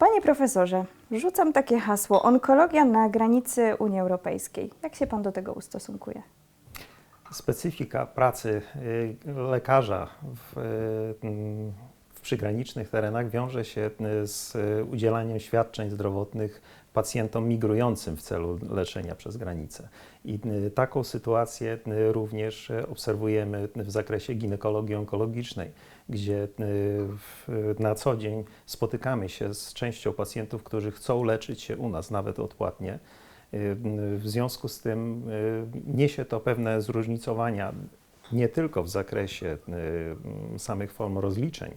Panie profesorze, rzucam takie hasło onkologia na granicy Unii Europejskiej. Jak się pan do tego ustosunkuje? Specyfika pracy y, lekarza w, y, przygranicznych terenach wiąże się y, z udzielaniem świadczeń zdrowotnych pacjentom migrującym w celu leczenia przez granicę. I y, taką sytuację również obserwujemy w zakresie ginekologii onkologicznej, gdzie na co dzień spotykamy się z częścią pacjentów, którzy chcą leczyć się u nas, nawet odpłatnie. W związku z tym niesie to pewne zróżnicowania nie tylko w zakresie samych form rozliczeń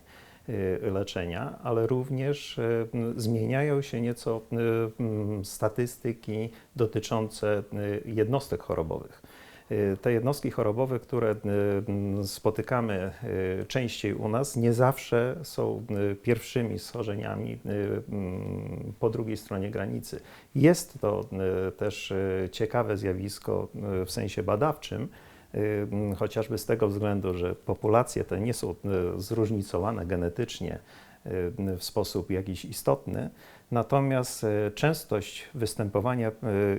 leczenia, ale również y, zmieniają się nieco y, mm, statystyki dotyczące y, jednostek chorobowych. Y, Te jednostki chorobowe, które y, mm, spotykamy y, częściej u nas, nie zawsze są y, pierwszymi schorzeniami y, mm, po drugiej stronie granicy. Jest to y, też y, ciekawe zjawisko y, w sensie badawczym, y, chociażby z tego względu, że populacje te nie są y, zróżnicowane genetycznie w sposób jakiś istotny, natomiast y, częstość występowania y,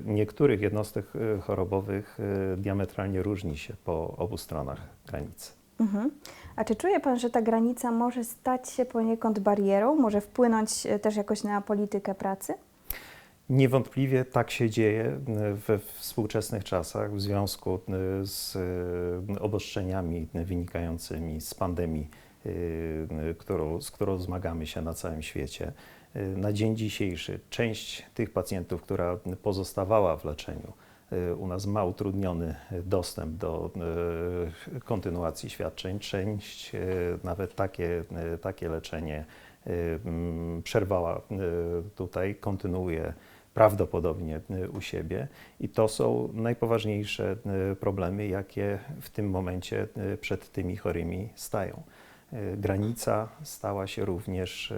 niektórych jednostek chorobowych diametralnie różni się po obu stronach granicy. Mhm. A czy czuje pan, że ta granica może stać się poniekąd barierą, może wpłynąć też jakoś na politykę pracy? Niewątpliwie tak się dzieje y, we współczesnych czasach w związku y, z y, obostrzeniami wynikającymi z pandemii, z którą zmagamy się na całym świecie. Na dzień dzisiejszy część tych pacjentów, która pozostawała w leczeniu, u nas ma utrudniony dostęp do kontynuacji świadczeń. Część, nawet takie, takie leczenie przerwała y, tutaj, kontynuuje prawdopodobnie y, u siebie. I to są najpoważniejsze y, problemy, jakie w tym momencie y, przed tymi chorymi stają. Y, Granica stała się również y,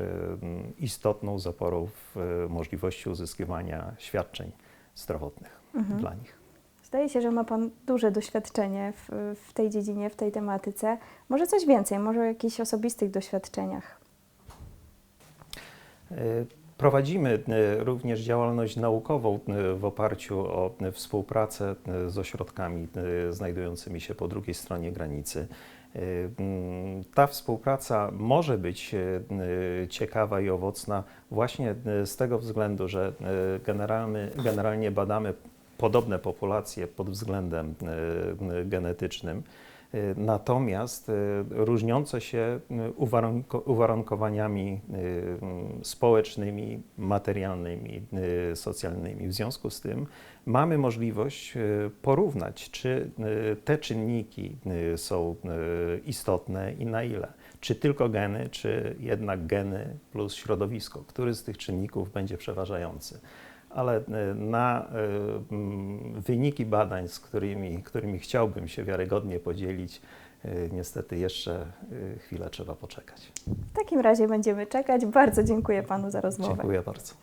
istotną zaporą w y, możliwości uzyskiwania świadczeń zdrowotnych Mhm. dla nich. Zdaje się, że ma pan duże doświadczenie w, w tej dziedzinie, w tej tematyce. Może coś więcej, może o jakichś osobistych doświadczeniach. E, Prowadzimy e, również działalność naukową e, w oparciu o współpracę z ośrodkami znajdującymi się po drugiej stronie granicy. Ta współpraca może być ciekawa i owocna właśnie z tego względu, że generalnie badamy podobne populacje pod względem genetycznym. Natomiast y, różniące się y, uwarunko- uwarunkowaniami y, społecznymi, materialnymi, socjalnymi. W związku z tym mamy możliwość porównać, czy te czynniki są istotne i na ile. Czy tylko geny, czy jednak geny plus środowisko. Który z tych czynników będzie przeważający ale y, na mm, wyniki badań, z którymi, którymi chciałbym się wiarygodnie podzielić, y, niestety jeszcze chwilę trzeba poczekać. W takim razie będziemy czekać. Bardzo dziękuję panu za rozmowę. Dziękuję bardzo.